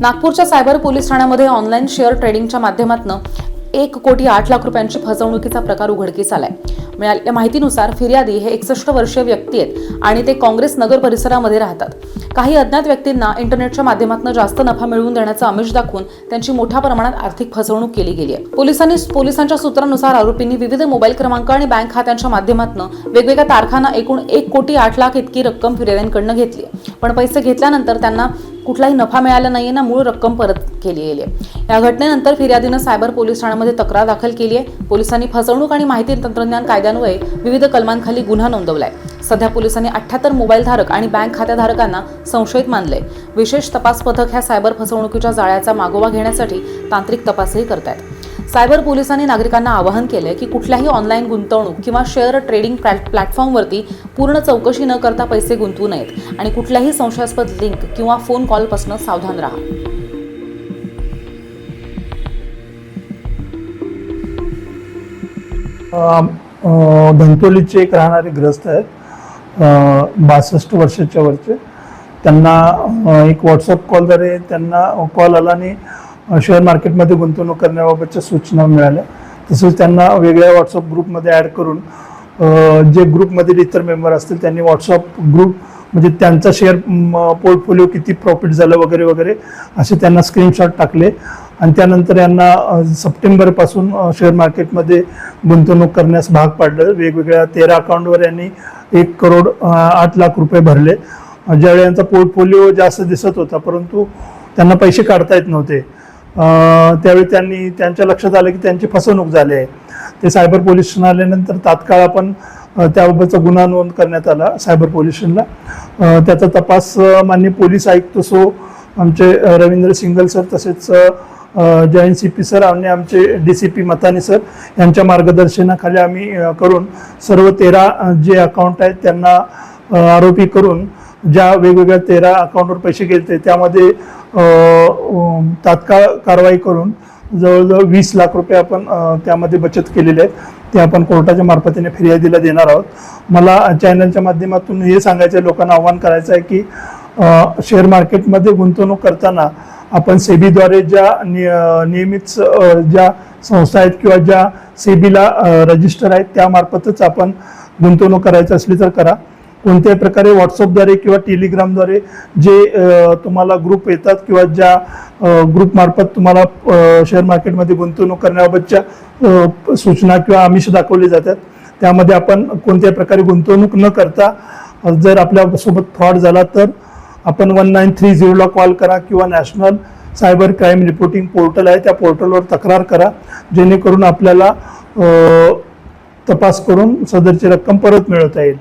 नागपूरच्या cyber police ठाण्यामध्ये online share ट्रेडिंगच्या माध्यमातून एक कोटी आठ लाख रुपयांची फसवणुकीचा प्रकार उघडकीस आलाय. मिळालेल्या माहितीनुसार फिर्यादी हे एकसष्ट वर्षीय व्यक्ती आहेत आणि ते काँग्रेस नगर परिसरामध्ये राहतात. काही अज्ञात व्यक्तींना इंटरनेटच्या माध्यमातून जास्त नफा मिळवून देण्याचं आमिष दाखवून त्यांची मोठ्या प्रमाणात आर्थिक फसवणूक केली गेली आहे. पोलिसांनी पोलिसांच्या सूत्रानुसार आरोपींनी विविध मोबाईल क्रमांक आणि बँक खात्यांच्या माध्यमातून वेगवेगळ्या तारखांना एकूण एक कोटी आठ लाख इतकी रक्कम फिर्याद्यांकडनं घेतली आहे. पण पैसे घेतल्यानंतर त्यांना कुठलाही नफा मिळाला नाही आहे ना मूळ रक्कम परत केली गेली आहे. या घटनेनंतर फिर्यादीनं सायबर पोलीस ठाण्यामध्ये तक्रार दाखल केली आहे. पोलिसांनी फसवणूक आणि माहिती तंत्रज्ञान कायद्यान्वये विविध कलमांखाली गुन्हा नोंदवला आहे सध्या पोलिसांनी अठ्ठ्याहत्तर मोबाईलधारक आणि बँक खात्याधारकांना संशयित मानले विशेष तपास पथक ह्या सायबर फसवणुकीच्या जाळ्याचा मागोवा घेण्यासाठी तांत्रिक तपासही करतायत. सायबर पोलिसांनी नागरिकांना आवाहन केलंय की कुठल्याही ऑनलाईन गुंतवणूक किंवा शेअर ट्रेडिंग प्लॅट प्लॅटफॉर्मवरती पूर्ण चौकशी न करता पैसे गुंतवू नयेत आणि कुठल्याही संशयास्पद लिंक किंवा फोन कॉलपासून सावधान राहा. धंतोलीचे एक राहणारे ग्रस्त आहेत. बासष्ट वर्षाच्या वरचे. त्यांना एक व्हॉट्सअप कॉलद्वारे त्यांना कॉल आला आणि शेअर मार्केटमध्ये गुंतवणूक करण्याबाबतच्या सूचना मिळाल्या. तसेच त्यांना वेगळ्या व्हॉट्सअप ग्रुपमध्ये ॲड करून जे ग्रुपमधील इतर मेंबर असतील त्यांनी व्हॉट्सअप ग्रुप म्हणजे त्यांचा शेअर पोर्टफोलिओ किती प्रॉफिट झालं वगैरे वगैरे असे त्यांना स्क्रीनशॉट टाकले. आणि त्यानंतर यांना सप्टेंबरपासून शेअर मार्केटमध्ये गुंतवणूक करण्यास भाग पाडलं. वेगवेगळ्या तेरा अकाउंटवर यांनी एक करोड आठ लाख रुपये भरले. ज्यावेळी यांचा पोर्टफोलिओ जास्त दिसत होता परंतु त्यांना पैसे काढता येत नव्हते. त्यावेळी त्यांनी त्यांच्या लक्षात आलं की त्यांची फसवणूक झाली आहे. ते सायबर पोलीस स्टेशन आल्यानंतर तात्काळ आपण अ, त्याबाबतचा गुन्हा नोंद करण्यात आला सायबर पोलीस स्टेशनला. त्याचा तपास मान्य पोलीस आयुक्त सो आमचे रवींद्र सिंगल सर तसेच अ, जयंत सी पी सर आणि आमचे D C P Matani sir यांच्या मार्गदर्शनाखाली आम्ही करून सर्व तेरा जे अकाउंट आहेत त्यांना आरोपी करून ज्या वेगवेगळ्या तेरा अकाउंटवर पैसे गेले त्यामध्ये तात्काळ कारवाई करून जवळजवळ वीस लाख रुपये आपण त्यामध्ये बचत केलेले आहेत. ते आपण कोर्टाच्या मार्फतीने फिर्यादीला देणार आहोत. मला चॅनलच्या माध्यमातून हे सांगायचं आहे लोकांना आव्हान करायचं आहे की शेअर मार्केटमध्ये गुंतवणूक करताना आपण सेबीद्वारे ज्या नियमित ज्या संस्था आहेत किंवा ज्या सेबीला रजिस्टर आहेत त्यामार्फतच आपण गुंतवणूक करायचं असली तर करा. कोणत्याही प्रकारे व्हॉट्सअपद्वारे किंवा टेलिग्रामद्वारे जे तुम्हाला ग्रुप येतात किंवा ज्या ग्रुपमार्फत तुम्हाला शेअर मार्केटमध्ये गुंतवणूक करण्याबाबतच्या सूचना किंवा आमिष दाखवले जातात. त्यामध्ये आपण कोणत्याही प्रकारे गुंतवणूक न करता जर आपल्यासोबत फ्रॉड झाला तर आपण वन नाईन थ्री झिरोला कॉल करा किंवा national cyber crime reporting portal आहे त्या पोर्टलवर तक्रार करा. जेणेकरून आपल्याला तपास करून सदरची रक्कम परत मिळवता येईल.